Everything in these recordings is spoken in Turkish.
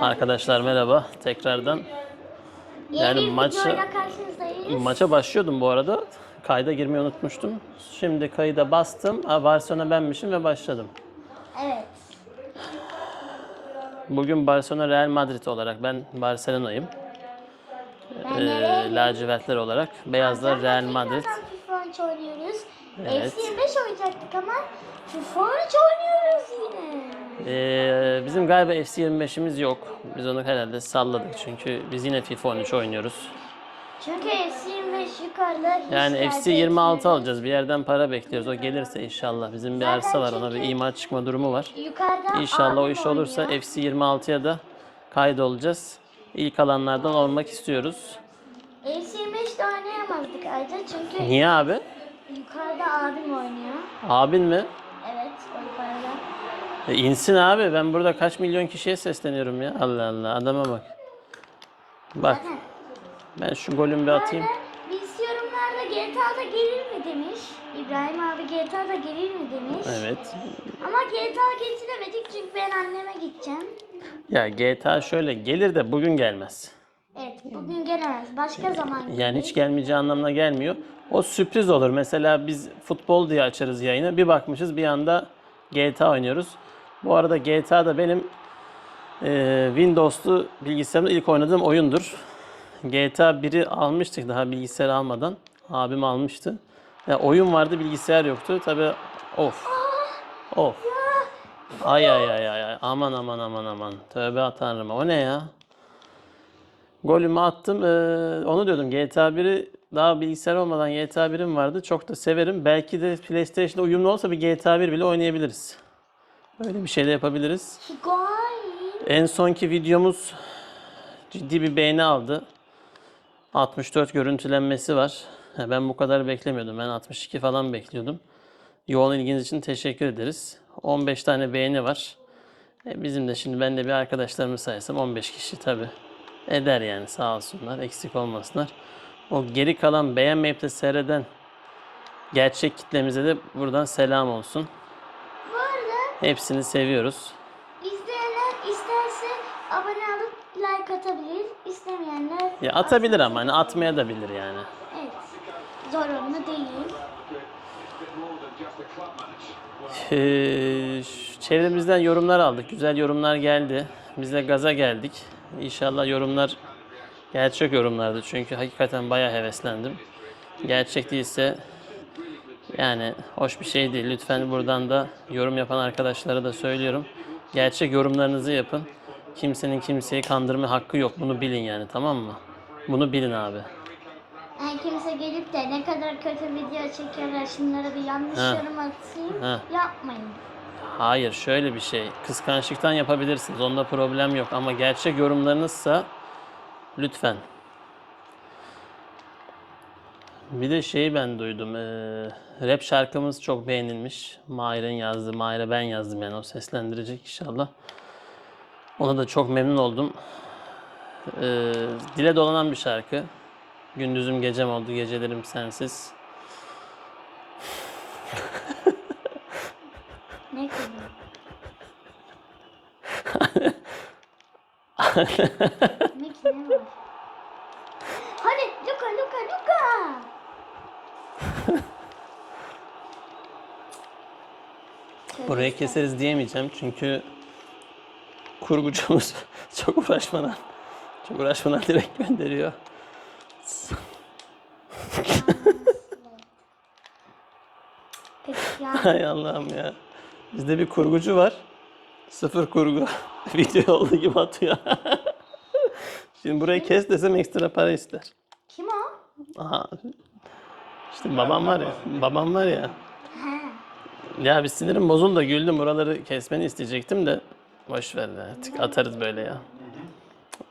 Arkadaşlar merhaba tekrardan. Yeni yani karşınızdayız. Maça başlıyordum bu arada. Kayda girmeyi unutmuştum. Şimdi kayıda bastım. Barcelona benmişim ve başladım. Evet. Bugün Barcelona Real Madrid olarak ben Barcelona'yım. Ben Ee, lacivertler olarak. Beyazlar Real Madrid. Tekrardan FIFA 13 oynuyoruz. Evet. 25 oynayacaktık ama FIFA 13 oynuyoruz yine. Ee, bizim galiba FC 25'imiz yok. Biz onu herhalde salladık çünkü biz yine FIFA 13 oynuyoruz. Çünkü FC 25 yukarıda hiç Yani tercih FC 26 etmiyoruz. alacağız. Bir yerden para bekliyoruz. O gelirse inşallah. Bizim bir Zaten arsa var. Ona bir çünkü- imar çıkma durumu var. Yukarıda İnşallah o iş olursa oynuyor. FC 26'ya da kaydolacağız. İlk alanlardan olmak istiyoruz. FC 25'te oynayamazdık ayrıca çünkü Niye abi? yukarıda abim oynuyor. Abin mi? E insin abi. Ben burada kaç milyon kişiye sesleniyorum ya. Allah Allah. Adama bak. Bak. Zaten Ben şu golümü bir atayım. Biz yorumlarda GTA'da gelir mi demiş. İbrahim abi GTA'da gelir mi demiş. Evet. Ama GTA getiremedik çünkü ben anneme gideceğim. Ya GTA şöyle gelir de bugün gelmez. Evet bugün gelemez. Başka zaman gelir. Yani hiç gelmeyeceği anlamına gelmiyor. O sürpriz olur. Mesela biz futbol diye açarız yayını. Bir bakmışız bir anda GTA oynuyoruz. Bu arada GTA da benim e, Windows'lu bilgisayarımda ilk oynadığım oyundur. GTA 1'i almıştık daha bilgisayar almadan. Abim almıştı. Ya oyun vardı bilgisayar yoktu. Tabi of. Of. Ay ay ay ay. Aman aman aman aman. Tövbe tanrıma. O ne ya? Golümü attım. Ee, onu diyordum. GTA 1'i daha bilgisayar olmadan GTA 1'im vardı. Çok da severim. Belki de PlayStation'da uyumlu olsa bir GTA 1 bile oynayabiliriz. Öyle bir şey de yapabiliriz. En sonki videomuz ciddi bir beğeni aldı. 64 görüntülenmesi var. Ben bu kadar beklemiyordum. Ben 62 falan bekliyordum. Yoğun ilginiz için teşekkür ederiz. 15 tane beğeni var. E, bizim de şimdi ben de bir arkadaşlarımı saysam 15 kişi tabi eder yani sağ olsunlar eksik olmasınlar. O geri kalan beğenmeyip de seyreden gerçek kitlemize de buradan selam olsun. Hepsini seviyoruz. izleyenler isterse abone olup like atabilir. İstemeyenler Ya atabilir ama hani atmaya da bilir yani. evet. Zorunlu değil. Ee, çevremizden yorumlar aldık. Güzel yorumlar geldi. Biz de gaza geldik. İnşallah yorumlar gerçek yorumlardı. Çünkü hakikaten bayağı heveslendim. Gerçek değilse yani hoş bir şey değil. Lütfen buradan da yorum yapan arkadaşlara da söylüyorum. Gerçek yorumlarınızı yapın. Kimsenin kimseyi kandırma hakkı yok. Bunu bilin yani tamam mı? Bunu bilin abi. Yani kimse gelip de ne kadar kötü video çekiyorlar şunlara bir yanlış Ha. yorum atayım. Ha. Yapmayın. Hayır şöyle bir şey. Kıskançlıktan yapabilirsiniz. Onda problem yok. Ama gerçek yorumlarınızsa lütfen. Bir de şeyi ben duydum. eee, rap şarkımız çok beğenilmiş. Mahir'in yazdığı. Mahir'e ben yazdım yani. O seslendirecek inşallah. Ona da çok memnun oldum. Eee, dile dolanan bir şarkı. Gündüzüm gecem oldu, gecelerim sensiz. Ne ne var? Hadi Luka Luka Luka. Buraya keseriz diyemeyeceğim çünkü kurgucumuz çok uğraşmadan çok uğraşmadan direkt gönderiyor. Hay Allah'ım ya. Bizde bir kurgucu var. Sıfır kurgu. Video olduğu gibi atıyor. Şimdi burayı kes desem ekstra para ister. Kim o? Aha. İşte babam var ya. Babam var ya. He. Ya bir sinirim bozuldu da güldüm. Buraları kesmeni isteyecektim de. Boş ver be. Artık atarız böyle ya.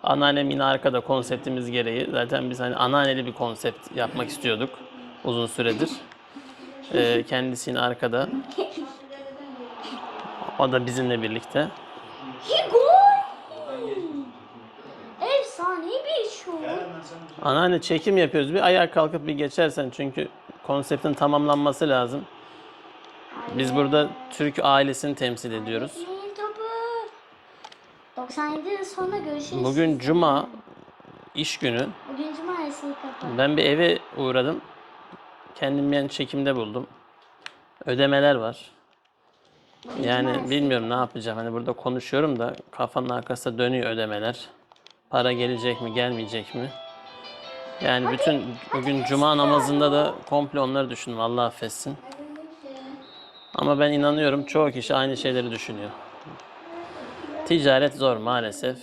Anneannem yine arkada konseptimiz gereği. Zaten biz hani anneanneli bir konsept yapmak istiyorduk uzun süredir. Ee, kendisi yine arkada. O da bizimle birlikte. Efsane bir şut. Anneanne çekim yapıyoruz. Bir ayağa kalkıp bir geçersen çünkü konseptin tamamlanması lazım. Biz burada Türk ailesini temsil ediyoruz. İyi topu. 97 yıl sonra görüşürüz. Bugün cuma iş günü. Bugün cumartesi kapat. Ben bir eve uğradım. Kendim yani çekimde buldum. Ödemeler var. Yani bilmiyorum ne yapacağım. Hani burada konuşuyorum da kafanın arkasında dönüyor ödemeler. Para gelecek mi, gelmeyecek mi? Yani bütün bugün cuma namazında da komple onları düşündüm. Allah affetsin. Ama ben inanıyorum çoğu kişi aynı şeyleri düşünüyor. Ticaret zor maalesef.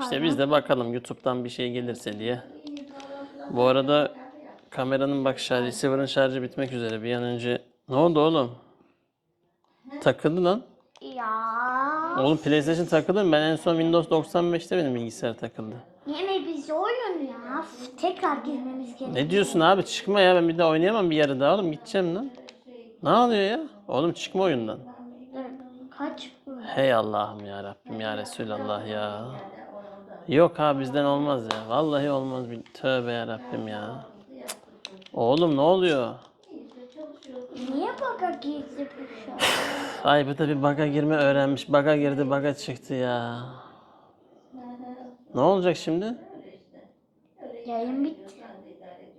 İşte biz de bakalım YouTube'dan bir şey gelirse diye. Bu arada kameranın bak şarjı, receiver'ın şarjı bitmek üzere. Bir an önce... Ne oldu oğlum? Takıldı lan. Ya. Oğlum PlayStation takıldı mı? Ben en son Windows 95'te benim bilgisayar takıldı. Yine biz oyun ya. Tekrar girmemiz gerekiyor. Ne diyorsun abi? Çıkma ya. Ben bir daha oynayamam bir yarı daha oğlum. Gideceğim lan. Ne oluyor ya? Oğlum çıkma oyundan. Kaç? Hey Allah'ım ya Rabbim ya Resulallah ya. Yok abi bizden olmaz ya. Vallahi olmaz. Bir tövbe ya Rabbim ya. Oğlum ne oluyor? Niye baka girdi bu? Ay bu da bir baga girme öğrenmiş. Baga girdi baga çıktı ya. Ne olacak şimdi? Yayın bitti.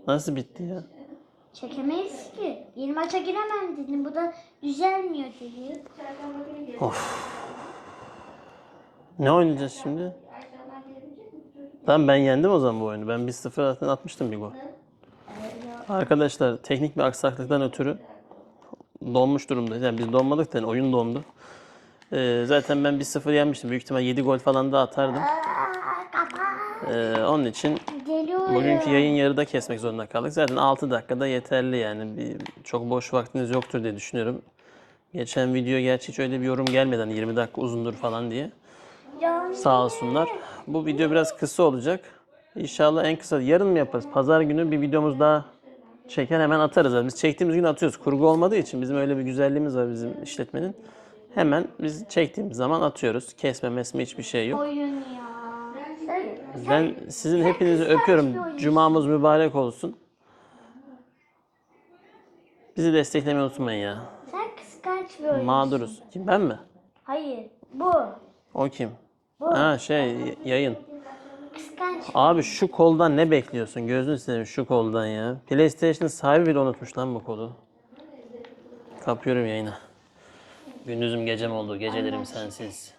Nasıl bitti ya? Çekemeyiz ki. Yeni maça giremem dedim. Bu da düzelmiyor dedi. Ne oynayacağız şimdi? Tamam ben yendim o zaman bu oyunu. Ben 1-0 zaten atmıştım bir gol. Arkadaşlar teknik bir aksaklıktan ötürü donmuş durumda. Yani biz donmadık da yani oyun dondu. Ee, zaten ben 1-0 yenmiştim. Büyük ihtimal 7 gol falan da atardım. Ee, onun için. Bugünkü yayın yarıda kesmek zorunda kaldık. Zaten 6 dakikada yeterli yani. Bir, çok boş vaktiniz yoktur diye düşünüyorum. Geçen video gerçi hiç öyle bir yorum gelmedi hani 20 dakika uzundur falan diye. Sağ olsunlar. Bu video biraz kısa olacak. İnşallah en kısa yarın mı yaparız? Pazar günü bir videomuz daha çeker hemen atarız. Yani Biz çektiğimiz gün atıyoruz. Kurgu olmadığı için bizim öyle bir güzelliğimiz var bizim işletmenin. Hemen biz çektiğimiz zaman atıyoruz. Kesme mesme hiçbir şey yok. Oyun ya. Ben sizin hepinizi öpüyorum. Cumamız mübarek olsun. Bizi desteklemeyi unutmayın ya. sen kıskanç bir oyuncusun. Mağduruz. Kim ben mi? Hayır. Bu. O kim? Ha şey yayın. Kıskanç. Abi şu koldan ne bekliyorsun? Gözünü seveyim şu koldan ya. PlayStation'ın sahibi bile unutmuş lan bu kolu. Kapıyorum yayına. Gündüzüm gecem oldu. Gecelerim sensiz.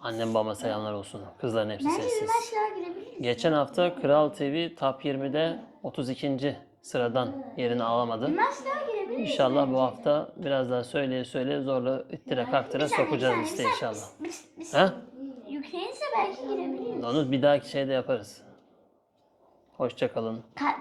Annem babama selamlar olsun. Kızların hepsi Bence sessiz. girebiliriz. Geçen hafta Kral TV Top 20'de 32. sıradan yerini alamadı. Girebiliriz. İnşallah bu hafta biraz daha söyleye söyleye zorla ittire kaktıra sokacağız liste inşallah. Biz, biz Ha? yüklenirse belki girebiliriz. Onu bir dahaki şeyde yaparız. Hoşça kalın. Ka-